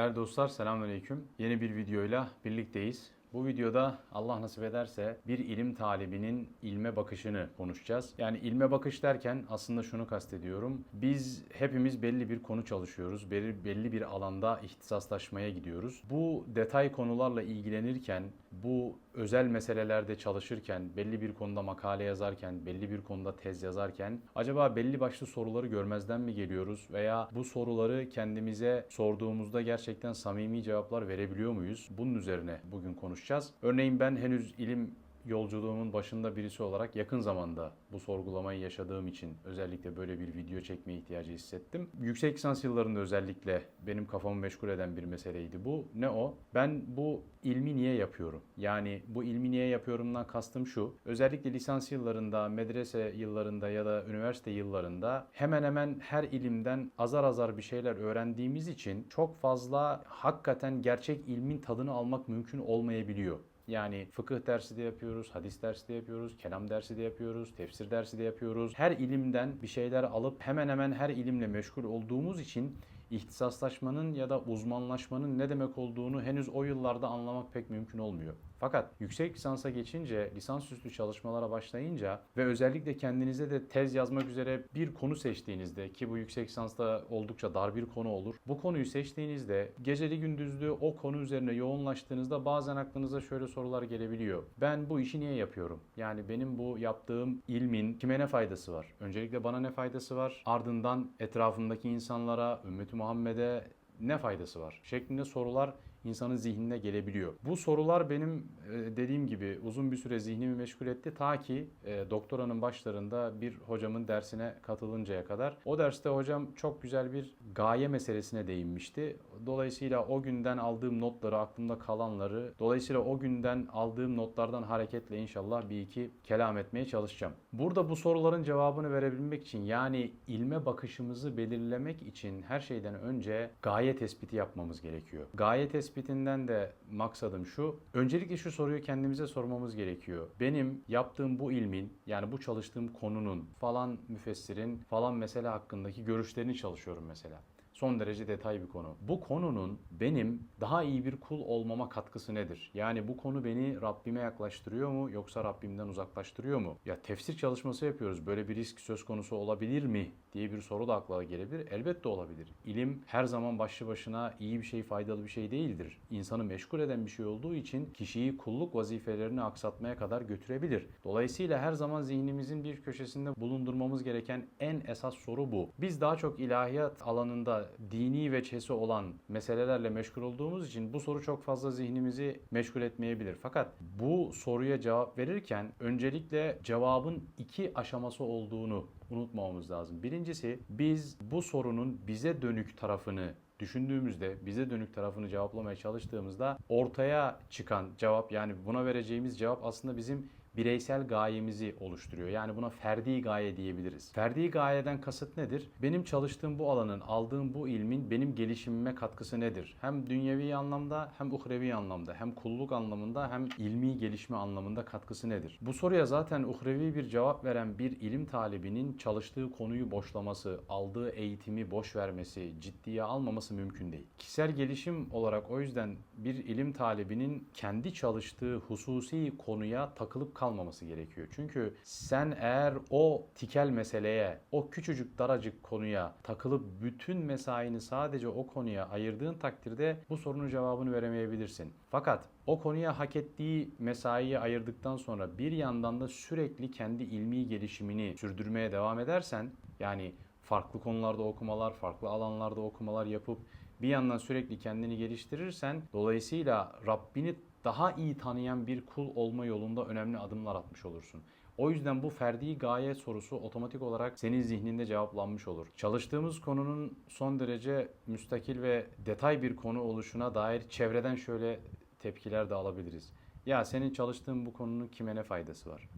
Değerli dostlar selamünaleyküm. Yeni bir videoyla birlikteyiz. Bu videoda Allah nasip ederse bir ilim talibinin ilme bakışını konuşacağız. Yani ilme bakış derken aslında şunu kastediyorum. Biz hepimiz belli bir konu çalışıyoruz. Belli, belli bir alanda ihtisaslaşmaya gidiyoruz. Bu detay konularla ilgilenirken, bu özel meselelerde çalışırken, belli bir konuda makale yazarken, belli bir konuda tez yazarken acaba belli başlı soruları görmezden mi geliyoruz veya bu soruları kendimize sorduğumuzda gerçekten samimi cevaplar verebiliyor muyuz? Bunun üzerine bugün konuşacağız. Örneğin ben henüz ilim yolculuğumun başında birisi olarak yakın zamanda bu sorgulamayı yaşadığım için özellikle böyle bir video çekmeye ihtiyacı hissettim. Yüksek lisans yıllarında özellikle benim kafamı meşgul eden bir meseleydi bu. Ne o? Ben bu ilmi niye yapıyorum? Yani bu ilmi niye yapıyorumdan kastım şu. Özellikle lisans yıllarında, medrese yıllarında ya da üniversite yıllarında hemen hemen her ilimden azar azar bir şeyler öğrendiğimiz için çok fazla hakikaten gerçek ilmin tadını almak mümkün olmayabiliyor. Yani fıkıh dersi de yapıyoruz, hadis dersi de yapıyoruz, kelam dersi de yapıyoruz, tefsir dersi de yapıyoruz. Her ilimden bir şeyler alıp hemen hemen her ilimle meşgul olduğumuz için ihtisaslaşmanın ya da uzmanlaşmanın ne demek olduğunu henüz o yıllarda anlamak pek mümkün olmuyor. Fakat yüksek lisansa geçince, lisansüstü çalışmalara başlayınca ve özellikle kendinize de tez yazmak üzere bir konu seçtiğinizde ki bu yüksek lisansta oldukça dar bir konu olur. Bu konuyu seçtiğinizde geceli gündüzlü o konu üzerine yoğunlaştığınızda bazen aklınıza şöyle sorular gelebiliyor. Ben bu işi niye yapıyorum? Yani benim bu yaptığım ilmin kime ne faydası var? Öncelikle bana ne faydası var? Ardından etrafımdaki insanlara, ümmeti Muhammed'e ne faydası var? Şeklinde sorular insanın zihnine gelebiliyor. Bu sorular benim e, dediğim gibi uzun bir süre zihnimi meşgul etti ta ki e, doktoranın başlarında bir hocamın dersine katılıncaya kadar. O derste hocam çok güzel bir gaye meselesine değinmişti. Dolayısıyla o günden aldığım notları, aklımda kalanları, dolayısıyla o günden aldığım notlardan hareketle inşallah bir iki kelam etmeye çalışacağım. Burada bu soruların cevabını verebilmek için yani ilme bakışımızı belirlemek için her şeyden önce gaye tespiti yapmamız gerekiyor. Gaye tespitinden de maksadım şu. Öncelikle şu soruyu kendimize sormamız gerekiyor. Benim yaptığım bu ilmin yani bu çalıştığım konunun falan müfessirin falan mesele hakkındaki görüşlerini çalışıyorum mesela. Son derece detay bir konu. Bu konunun benim daha iyi bir kul olmama katkısı nedir? Yani bu konu beni Rabbime yaklaştırıyor mu yoksa Rabbimden uzaklaştırıyor mu? Ya tefsir çalışması yapıyoruz. Böyle bir risk söz konusu olabilir mi diye bir soru da akla gelebilir. Elbette olabilir. İlim her zaman başlı başına iyi bir şey, faydalı bir şey değildir. İnsanı meşgul eden bir şey olduğu için kişiyi kulluk vazifelerini aksatmaya kadar götürebilir. Dolayısıyla her zaman zihnimizin bir köşesinde bulundurmamız gereken en esas soru bu. Biz daha çok ilahiyat alanında dini veçhesi olan meselelerle meşgul olduğumuz için bu soru çok fazla zihnimizi meşgul etmeyebilir. Fakat bu soruya cevap verirken öncelikle cevabın iki aşaması olduğunu unutmamamız lazım. Birincisi biz bu sorunun bize dönük tarafını düşündüğümüzde, bize dönük tarafını cevaplamaya çalıştığımızda ortaya çıkan cevap yani buna vereceğimiz cevap aslında bizim bireysel gayemizi oluşturuyor. Yani buna ferdi gaye diyebiliriz. Ferdi gayeden kasıt nedir? Benim çalıştığım bu alanın, aldığım bu ilmin benim gelişimime katkısı nedir? Hem dünyevi anlamda hem uhrevi anlamda, hem kulluk anlamında hem ilmi gelişme anlamında katkısı nedir? Bu soruya zaten uhrevi bir cevap veren bir ilim talibinin çalıştığı konuyu boşlaması, aldığı eğitimi boş vermesi, ciddiye almaması mümkün değil. Kişisel gelişim olarak o yüzden bir ilim talibinin kendi çalıştığı hususi konuya takılıp kalmaması gerekiyor. Çünkü sen eğer o tikel meseleye, o küçücük daracık konuya takılıp bütün mesaini sadece o konuya ayırdığın takdirde bu sorunun cevabını veremeyebilirsin. Fakat o konuya hak ettiği mesaiyi ayırdıktan sonra bir yandan da sürekli kendi ilmi gelişimini sürdürmeye devam edersen yani farklı konularda okumalar, farklı alanlarda okumalar yapıp bir yandan sürekli kendini geliştirirsen dolayısıyla Rabbini daha iyi tanıyan bir kul olma yolunda önemli adımlar atmış olursun. O yüzden bu ferdi gaye sorusu otomatik olarak senin zihninde cevaplanmış olur. Çalıştığımız konunun son derece müstakil ve detay bir konu oluşuna dair çevreden şöyle tepkiler de alabiliriz. Ya senin çalıştığın bu konunun kime ne faydası var?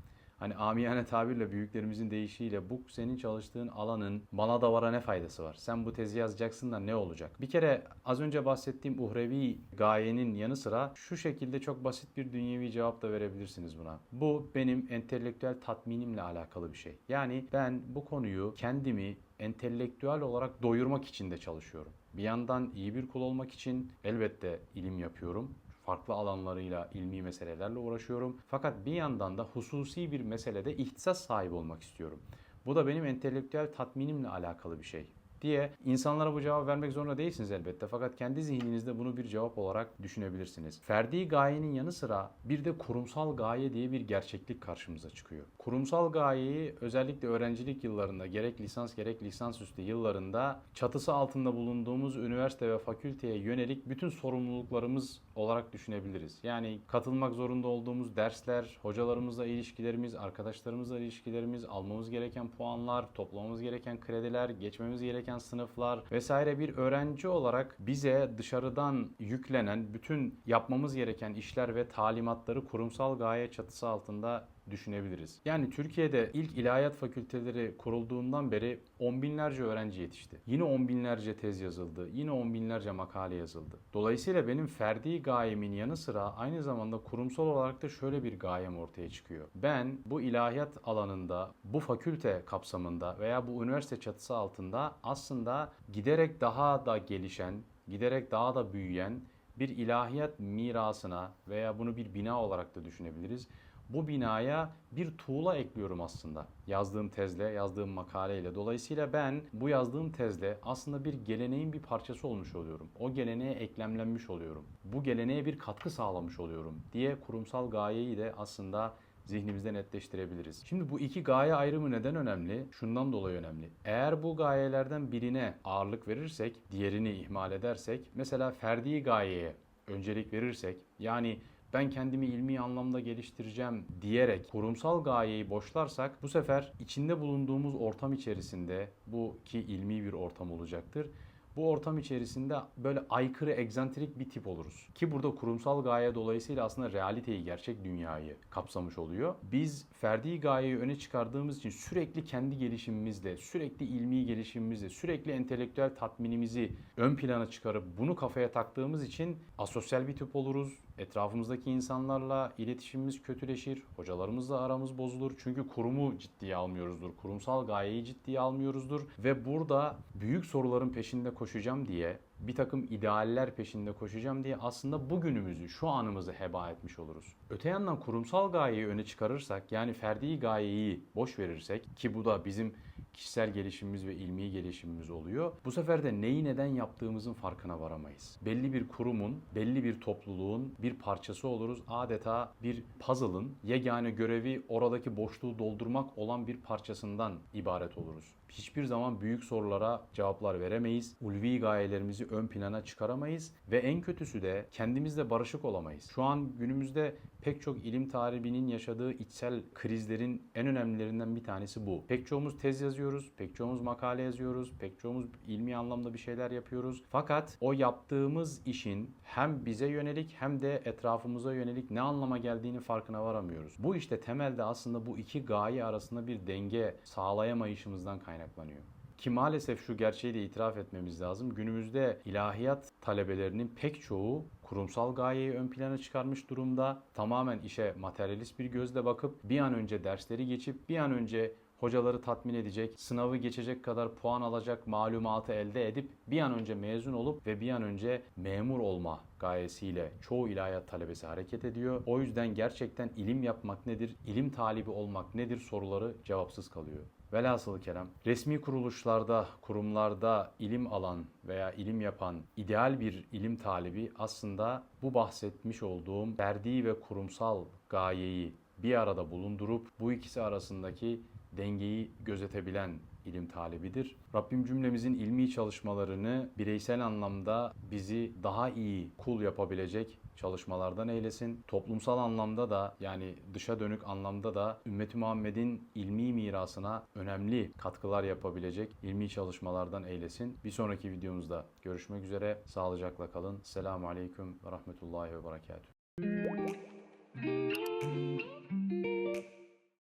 Hani amiyane tabirle büyüklerimizin deyişiyle bu senin çalıştığın alanın bana da vara ne faydası var? Sen bu tezi yazacaksın da ne olacak? Bir kere az önce bahsettiğim uhrevi gayenin yanı sıra şu şekilde çok basit bir dünyevi cevap da verebilirsiniz buna. Bu benim entelektüel tatminimle alakalı bir şey. Yani ben bu konuyu kendimi entelektüel olarak doyurmak için de çalışıyorum. Bir yandan iyi bir kul olmak için elbette ilim yapıyorum farklı alanlarıyla ilmi meselelerle uğraşıyorum. Fakat bir yandan da hususi bir meselede ihtisas sahibi olmak istiyorum. Bu da benim entelektüel tatminimle alakalı bir şey diye insanlara bu cevabı vermek zorunda değilsiniz elbette. Fakat kendi zihninizde bunu bir cevap olarak düşünebilirsiniz. Ferdi gayenin yanı sıra bir de kurumsal gaye diye bir gerçeklik karşımıza çıkıyor. Kurumsal gayeyi özellikle öğrencilik yıllarında gerek lisans gerek lisansüstü yıllarında çatısı altında bulunduğumuz üniversite ve fakülteye yönelik bütün sorumluluklarımız olarak düşünebiliriz. Yani katılmak zorunda olduğumuz dersler, hocalarımızla ilişkilerimiz, arkadaşlarımızla ilişkilerimiz, almamız gereken puanlar, toplamamız gereken krediler, geçmemiz gereken sınıflar vesaire bir öğrenci olarak bize dışarıdan yüklenen bütün yapmamız gereken işler ve talimatları kurumsal gaye çatısı altında düşünebiliriz. Yani Türkiye'de ilk ilahiyat fakülteleri kurulduğundan beri on binlerce öğrenci yetişti. Yine on binlerce tez yazıldı. Yine on binlerce makale yazıldı. Dolayısıyla benim ferdi gayemin yanı sıra aynı zamanda kurumsal olarak da şöyle bir gayem ortaya çıkıyor. Ben bu ilahiyat alanında, bu fakülte kapsamında veya bu üniversite çatısı altında aslında giderek daha da gelişen, giderek daha da büyüyen bir ilahiyat mirasına veya bunu bir bina olarak da düşünebiliriz bu binaya bir tuğla ekliyorum aslında. Yazdığım tezle, yazdığım makaleyle. Dolayısıyla ben bu yazdığım tezle aslında bir geleneğin bir parçası olmuş oluyorum. O geleneğe eklemlenmiş oluyorum. Bu geleneğe bir katkı sağlamış oluyorum diye kurumsal gayeyi de aslında zihnimizde netleştirebiliriz. Şimdi bu iki gaye ayrımı neden önemli? Şundan dolayı önemli. Eğer bu gayelerden birine ağırlık verirsek, diğerini ihmal edersek, mesela ferdi gayeye öncelik verirsek, yani ben kendimi ilmi anlamda geliştireceğim diyerek kurumsal gayeyi boşlarsak bu sefer içinde bulunduğumuz ortam içerisinde bu ki ilmi bir ortam olacaktır. Bu ortam içerisinde böyle aykırı, egzantrik bir tip oluruz. Ki burada kurumsal gaye dolayısıyla aslında realiteyi, gerçek dünyayı kapsamış oluyor. Biz ferdi gayeyi öne çıkardığımız için sürekli kendi gelişimimizle, sürekli ilmi gelişimimizle, sürekli entelektüel tatminimizi ön plana çıkarıp bunu kafaya taktığımız için asosyal bir tip oluruz. Etrafımızdaki insanlarla iletişimimiz kötüleşir, hocalarımızla aramız bozulur. Çünkü kurumu ciddiye almıyoruzdur, kurumsal gayeyi ciddiye almıyoruzdur. Ve burada büyük soruların peşinde koşacağım diye, bir takım idealler peşinde koşacağım diye aslında bugünümüzü, şu anımızı heba etmiş oluruz. Öte yandan kurumsal gayeyi öne çıkarırsak, yani ferdi gayeyi boş verirsek ki bu da bizim kişisel gelişimimiz ve ilmi gelişimimiz oluyor. Bu sefer de neyi neden yaptığımızın farkına varamayız. Belli bir kurumun, belli bir topluluğun bir parçası oluruz. Adeta bir puzzle'ın yegane görevi oradaki boşluğu doldurmak olan bir parçasından ibaret oluruz. Hiçbir zaman büyük sorulara cevaplar veremeyiz. Ulvi gayelerimizi ön plana çıkaramayız ve en kötüsü de kendimizle barışık olamayız. Şu an günümüzde pek çok ilim tarihinin yaşadığı içsel krizlerin en önemlilerinden bir tanesi bu. Pek çoğumuz tez yazıyoruz, pek çoğumuz makale yazıyoruz, pek çoğumuz ilmi anlamda bir şeyler yapıyoruz. Fakat o yaptığımız işin hem bize yönelik hem de etrafımıza yönelik ne anlama geldiğini farkına varamıyoruz. Bu işte temelde aslında bu iki gaye arasında bir denge sağlayamayışımızdan kaynaklanıyor. Ki maalesef şu gerçeği de itiraf etmemiz lazım. Günümüzde ilahiyat talebelerinin pek çoğu kurumsal gayeyi ön plana çıkarmış durumda. Tamamen işe materyalist bir gözle bakıp bir an önce dersleri geçip bir an önce hocaları tatmin edecek, sınavı geçecek kadar puan alacak malumatı elde edip bir an önce mezun olup ve bir an önce memur olma gayesiyle çoğu ilahiyat talebesi hareket ediyor. O yüzden gerçekten ilim yapmak nedir, ilim talibi olmak nedir soruları cevapsız kalıyor. Velhasılı kelam, resmi kuruluşlarda, kurumlarda ilim alan veya ilim yapan ideal bir ilim talibi aslında bu bahsetmiş olduğum ferdi ve kurumsal gayeyi bir arada bulundurup bu ikisi arasındaki dengeyi gözetebilen ilim talibidir. Rabbim cümlemizin ilmi çalışmalarını bireysel anlamda bizi daha iyi kul yapabilecek çalışmalardan eylesin. Toplumsal anlamda da yani dışa dönük anlamda da ümmeti Muhammed'in ilmi mirasına önemli katkılar yapabilecek ilmi çalışmalardan eylesin. Bir sonraki videomuzda görüşmek üzere. Sağlıcakla kalın. Selamun Aleyküm ve Rahmetullahi ve Berekatuhu.